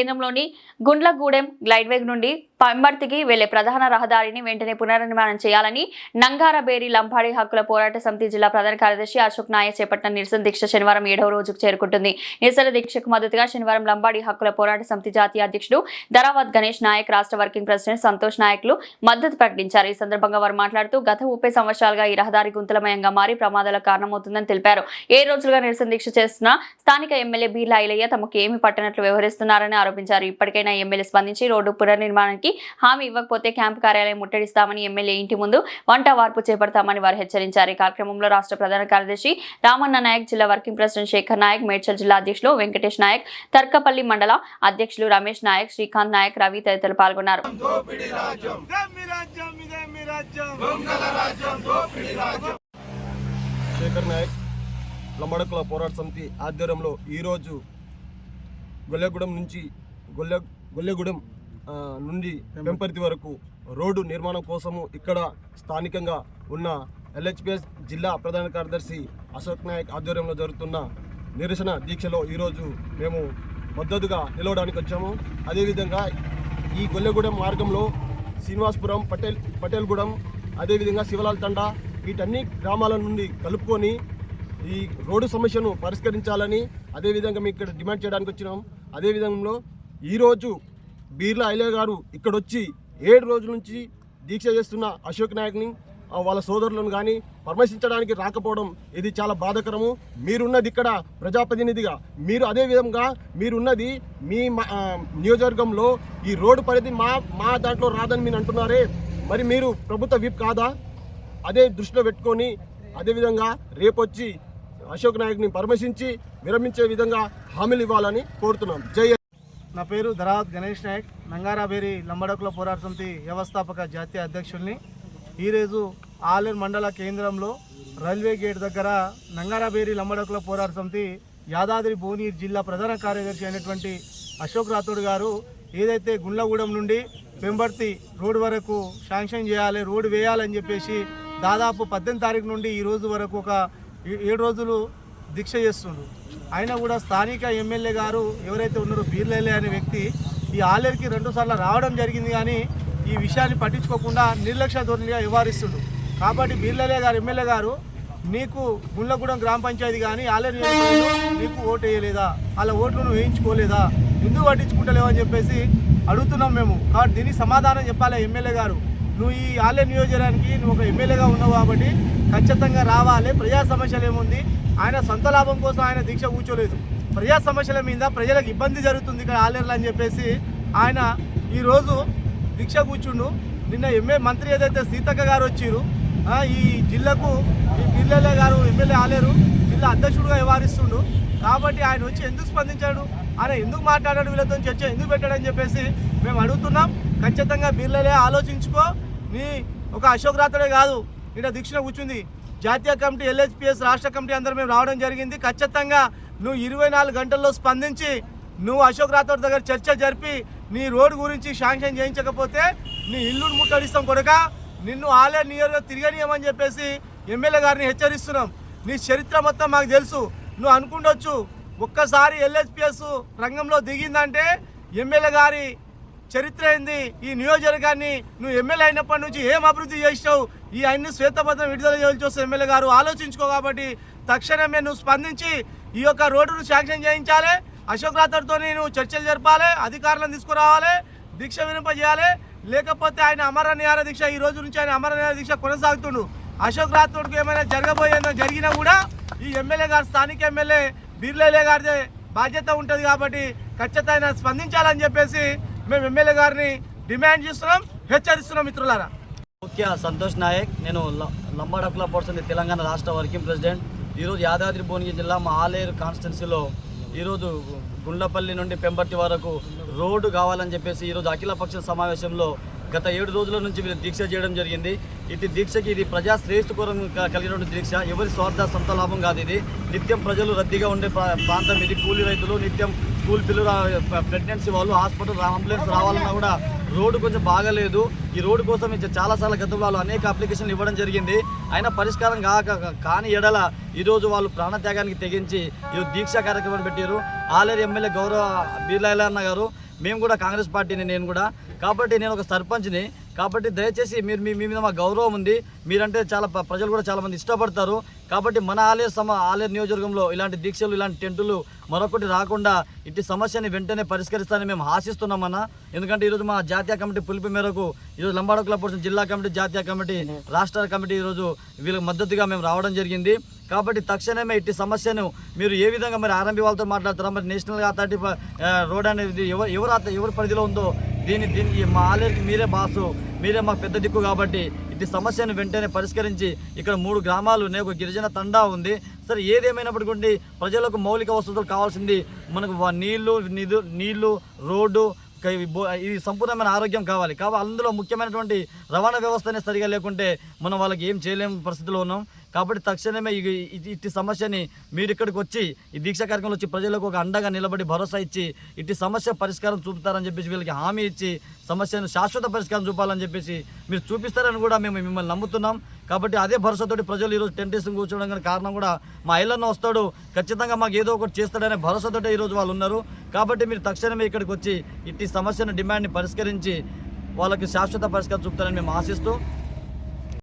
కేంద్రంలోని గుండ్లగూడెం గ్లైడ్వేగ్ నుండి పంబర్తికి వెళ్ళే ప్రధాన రహదారిని వెంటనే పునర్నిర్మాణం చేయాలని నంగారబేరి లంబాడి హక్కుల పోరాట సమితి జిల్లా ప్రధాన కార్యదర్శి అశోక్ నాయక్ చేపట్టిన నిరసన దీక్ష శనివారం ఏడవ రోజుకు చేరుకుంటుంది. నిరసన దీక్షకు మద్దతుగా శనివారం లంబాడి హక్కుల పోరాట సమితి జాతీయ అధ్యక్షుడు ధరావత్ గణేష్ నాయక్ రాష్ట్ర వర్కింగ్ ప్రెసిడెంట్ సంతోష్ నాయక్లు మద్దతు ప్రకటించారు. ఈ సందర్భంగా వారు మాట్లాడుతూ గత ముప్పై సంవత్సరాలుగా ఈ రహదారి గుంతలమయంగా మారి ప్రమాదాలకు కారణమవుతుందని తెలిపారు. ఏ రోజులుగా నిరసన దీక్ష చేస్తున్న స్థానిక ఎమ్మెల్యే బీర్లా ఐలయ్య తమకు ఏమి పట్టనట్లు వ్యవహరిస్తున్నారని ఆరోపించారు. ఇప్పటికైనా ఎమ్మెల్యే స్పందించి రోడ్డు పునర్నిర్మాణానికి హామీ ఇవ్వకపోతే క్యాంపు కార్యాలయం ముట్టడిస్తామని ఎమ్మెల్యే ఇంటి ముందు వంట వార్పు చేపడతామని వారు హెచ్చరించారు. ఈ కార్యక్రమంలో రాష్ట్ర ప్రధాన కార్యదర్శి రామన్న నాయక్ జిల్లా వర్కింగ్ ప్రెసిడెంట్ శేఖర్ నాయక్ మేడ్చల్ జిల్లా అధ్యక్షులు వెంకటేష్ నాయక్ తర్కపల్లి మండల అధ్యక్షులు రమేష్ నాయక్ శ్రీకాంత్ నాయక్ రవి తదితరులు పాల్గొన్నారు. శేఖర్ నాయక్ లంబడకుల పోరాట సమితి ఆధ్వర్యంలో ఈరోజు గొల్లెగూడెం నుంచి గొల్లె గొల్లెగూడెం నుండి వెంపర్తి వరకు రోడ్డు నిర్మాణం కోసము ఇక్కడ స్థానికంగా ఉన్న ఎల్హెచ్పిఎస్ జిల్లా ప్రధాన కార్యదర్శి అశోక్ నాయక్ ఆధ్వర్యంలో జరుగుతున్న నిరసన దీక్షలో ఈరోజు మేము మద్దతుగా నిలవడానికి వచ్చాము. అదేవిధంగా ఈ గొల్లెగూడెం మార్గంలో శ్రీనివాసపురం పటేల్ పటేల్గూడెం అదేవిధంగా శివలాల్ తండా వీటన్ని గ్రామాల నుండి కలుపుకొని ఈ రోడ్డు సమస్యను పరిష్కరించాలని అదేవిధంగా మేము ఇక్కడ డిమాండ్ చేయడానికి వచ్చినాం. అదేవిధంగా ఈరోజు బీర్లా ఐలయ్య గారు ఇక్కడ వచ్చి ఏడు రోజుల నుంచి దీక్ష చేస్తున్న అశోక్ నాయక్ని వాళ్ళ సోదరులను కానీ పరామర్శించడానికి రాకపోవడం ఇది చాలా బాధకరము. మీరున్నది ఇక్కడ ప్రజాప్రతినిధిగా మీరు అదే విధంగా మీరున్నది మీ నియోజకవర్గంలో ఈ రోడ్డు పరిధి మా మా దాంట్లో రాదని మీరు అంటున్నారే. మరి మీరు ప్రభుత్వ విప్ కాదా? అదే దృష్టిలో పెట్టుకొని అదేవిధంగా రేపొచ్చి అశోక్ నాయక్ని పరామర్శించి విరమించే విధంగా హామీలు ఇవ్వాలని కోరుతున్నాం. జై నా పేరు ధరావత్ గణేష్ నాయక్. నంగారాబేరి లంబడకుల పోరాట సమితి వ్యవస్థాపక జాతీయ అధ్యక్షుల్ని. ఈరోజు ఆలేరు మండల కేంద్రంలో రైల్వే గేట్ దగ్గర నంగారాబేరి లంబడకుల పోరాట సమితి యాదాద్రి భువనగిరి జిల్లా ప్రధాన కార్యదర్శి అయినటువంటి అశోక్ రాథోడ్ గారు ఏదైతే గుండ్లగూడెం నుండి పెంబర్తి రోడ్ వరకు శాంక్షన్ చేయాలి రోడ్డు వేయాలని చెప్పేసి దాదాపు పద్దెనిమిది తారీఖు నుండి ఈ రోజు వరకు ఒక ఏ- ఏడు రోజులు దీక్ష చేస్తుండ్రు అయినా కూడా స్థానిక ఎమ్మెల్యే గారు ఎవరైతే ఉన్నారో బీర్లేలే అనే వ్యక్తి ఈ ఆలేరుకి రెండు సార్లు రావడం జరిగింది కానీ ఈ విషయాన్ని పట్టించుకోకుండా నిర్లక్ష్య ధోరణిగా వ్యవహరిస్తుండు. కాబట్టి బీర్లేలే గారు ఎమ్మెల్యే గారు నీకు గుండ్లగూడెం గ్రామ పంచాయతీ కానీ ఆలేరు నీకు ఓటు వేయలేదా? అలా ఓట్లు నువ్వు వేయించుకోలేదా? ఎందుకు పట్టించుకుంటలేవు అని చెప్పేసి అడుగుతున్నాం మేము. కాబట్టి దీనికి సమాధానం చెప్పాలి ఎమ్మెల్యే గారు? నువ్వు ఈ ఆలయ నియోజకవర్గానికి నువ్వు ఒక ఎమ్మెల్యేగా ఉన్నావు కాబట్టి ఖచ్చితంగా రావాలి. ప్రజా సమస్యలు ఏముంది? ఆయన సొంత లాభం కోసం ఆయన దీక్ష కూర్చోలేదు. ప్రజా సమస్యల మీద ప్రజలకు ఇబ్బంది జరుగుతుంది ఇక్కడ ఆలయలు అని చెప్పేసి ఆయన ఈరోజు దీక్ష కూర్చుండు. నిన్న ఎంఏ మంత్రి ఏదైతే సీతక్క గారు వచ్చిరు ఈ జిల్లాకు ఈ పిల్లలే గారు ఎమ్మెల్యే ఆలేరు జిల్లా అధ్యక్షుడుగా వ్యవహరిస్తుండు. కాబట్టి ఆయన వచ్చి ఎందుకు స్పందించాడు? ఆయన ఎందుకు మాట్లాడాడు? వీళ్ళతో చర్చ ఎందుకు పెట్టాడని చెప్పేసి మేము అడుగుతున్నాం. ఖచ్చితంగా బిర్లలే ఆలోచించుకో. నీ ఒక అశోక్ రాత్రే కాదు ఇక్కడ దీక్షణ కూర్చుంది. జాతీయ కమిటీ ఎల్హెచ్పిఎస్ రాష్ట్ర కమిటీ అందరూ మేము రావడం జరిగింది. ఖచ్చితంగా నువ్వు ఇరవై నాలుగు గంటల్లో స్పందించి నువ్వు అశోక్ రాథోడ్ దగ్గర చర్చ జరిపి నీ రోడ్డు గురించి శాంక్షన్ చేయించకపోతే నీ ఇల్లును ముట్టడిస్తాం కొడక. నిన్ను ఆలయ నియర్గా తిరగనీయమని చెప్పేసి ఎమ్మెల్యే గారిని హెచ్చరిస్తున్నాం. నీ చరిత్ర మొత్తం మాకు తెలుసు. నువ్వు అనుకుండొచ్చు ఒక్కసారి ఎల్హెచ్పిఎస్ రంగంలో దిగిందంటే ఎమ్మెల్యే గారి చరిత్ర ఏంది? ఈ నియోజకవర్గాన్ని నువ్వు ఎమ్మెల్యే అయినప్పటి నుంచి ఏం అభివృద్ధి చేసావు ఈ అన్ని శ్వేతపత్రం విడుదల చేయాల్సి వస్తే ఎమ్మెల్యే గారు. ఆలోచించుకో కాబట్టి తక్షణమే నువ్వు స్పందించి ఈ యొక్క రోడ్డును శాంక్షన్ చేయించాలి. అశోక్ రాథర్తో నువ్వు చర్చలు జరపాలి అధికారులను తీసుకురావాలి దీక్ష వినింపజేయాలి లేకపోతే ఆయన అమరనిహార దీక్ష ఈ రోజు నుంచి ఆయన అమరనిహార దీక్ష కొనసాగుతుండు. అశోక్ రాథోడ్కి ఏమైనా జరగబోయేదో జరిగినా కూడా ఈ ఎమ్మెల్యే గారు స్థానిక ఎమ్మెల్యే బిర్లేలే గారిదే బాధ్యత ఉంటుంది కాబట్టి ఖచ్చితంగా ఆయన స్పందించాలని చెప్పేసి మేము ఎమ్మెల్యే గారిని డిమాండ్ చేస్తున్నాం హెచ్చరిస్తున్నాం మిత్రులారా. ముఖ్య సంతోష్ నాయక్ నేను ల- లంబాడకుల పర్సన్ తెలంగాణ రాష్ట్ర వర్కింగ్ ప్రెసిడెంట్. ఈరోజు యాదాద్రి భువనగిరి జిల్లా మా ఆలేరు కాన్స్టిట్యున్సీలో ఈరోజు గుండ్లపల్లి నుండి పెంబర్తి వరకు రోడ్డు కావాలని చెప్పేసి ఈరోజు అఖిలపక్ష సమావేశంలో గత ఏడు రోజుల నుంచి వీళ్ళు దీక్ష చేయడం జరిగింది. ఇది దీక్షకి ఇది ప్రజా శ్రేయస్సు కోరం కలిగినటువంటి దీక్ష. ఎవరి స్వార్థ సొంత లాభం కాదు ఇది. నిత్యం ప్రజలు రద్దీగా ఉండే ప్రా- ప్రాంతం ఇది. కూలీ రైతులు నిత్యం స్కూల్ పిల్లలు ప్రెగ్నెన్సీ వాళ్ళు హాస్పిటల్ అంబులెన్స్ రావాలన్నా కూడా రోడ్డు కొంచెం బాగలేదు. ఈ రోడ్డు కోసం చాలాసార్లు గతంలో వాళ్ళు అనేక అప్లికేషన్లు ఇవ్వడం జరిగింది. అయినా పరిష్కారం కాక కాని ఎడల ఈరోజు వాళ్ళు ప్రాణత్యాగానికి తెగించి ఈరోజు దీక్షా కార్యక్రమం పెట్టారు ఆలేరు ఎమ్మెల్యే గౌరవ బీర్లాయల అన్న గారు మేము కూడా కాంగ్రెస్ పార్టీని నేను కూడా. కాబట్టి నేను ఒక సర్పంచ్ని కాబట్టి దయచేసి మీరు మీ మీ మీద మా గౌరవం ఉంది. మీరంటే చాలా ప్రజలు కూడా చాలామంది ఇష్టపడతారు. కాబట్టి మన ఆలయ సమ ఆలయ నియోజకవర్గంలో ఇలాంటి దీక్షలు ఇలాంటి టెంటులు మరొకటి రాకుండా ఇట్టి సమస్యని వెంటనే పరిష్కరిస్తానని మేము ఆశిస్తున్నామన్న ఎందుకంటే ఈరోజు మా జాతీయ కమిటీ పిలుపు మేరకు ఈరోజు లంబాడ క్లబ్ జిల్లా కమిటీ జాతీయ కమిటీ రాష్ట్ర కమిటీ ఈరోజు వీళ్ళకి మద్దతుగా మేము రావడం జరిగింది. కాబట్టి తక్షణమే ఇట్టి సమస్యను మీరు ఏ విధంగా మరి ఆర్ఎంపీ వాళ్ళతో మాట్లాడతారా? మరి నేషనల్ అథారిటీ రోడ్ అనేది ఎవరు ఎవరు అత- ఎవరి పరిధిలో ఉందో దీని దీన్ని మా ఆలయానికి మీరే బాసు మీరే మాకు పెద్ద దిక్కు కాబట్టి ఇది సమస్యను వెంటనే పరిష్కరించి ఇక్కడ మూడు గ్రామాలు ఉన్నాయి. ఒక గిరిజన తండా ఉంది. సరే ఏదేమైనప్పటికీ ప్రజలకు మౌలిక వసతులు కావాల్సింది. మనకు నీళ్ళు నిధు నీళ్ళు రోడ్డు ఇది సంపూర్ణమైన ఆరోగ్యం కావాలి. కాబట్టి అందులో ముఖ్యమైనటువంటి రవాణా వ్యవస్థనే సరిగా లేకుంటే మనం వాళ్ళకి ఏం చేయలేని పరిస్థితిలో ఉన్నాం. కాబట్టి తక్షణమే ఇట్టి సమస్యని మీరు ఇక్కడికి వచ్చి ఈ దీక్ష కార్యక్రమంలో వచ్చి ప్రజలకు ఒక అండగా నిలబడి భరోసా ఇచ్చి ఇట్టి సమస్య పరిష్కారం చూపుతారని చెప్పేసి వీళ్ళకి హామీ ఇచ్చి సమస్యను శాశ్వత పరిష్కారం చూపాలని చెప్పేసి మీరు చూపిస్తారని కూడా మేము మిమ్మల్ని నమ్ముతున్నాం. కాబట్టి అదే భరోసాతోటి ప్రజలు ఈరోజు టెంట్ వేసుకుని కూర్చోవడం కారణం కూడా మా ఇళ్ళన్న వస్తాడు. ఖచ్చితంగా మాకు ఏదో ఒకటి చేస్తాడనే భరోసాతోటే ఈరోజు వాళ్ళు ఉన్నారు. కాబట్టి మీరు తక్షణమే ఇక్కడికి వచ్చి ఇట్టి సమస్యను డిమాండ్ని పరిష్కరించి వాళ్ళకి శాశ్వత పరిష్కారం చూపుతారని మేము ఆశిస్తూ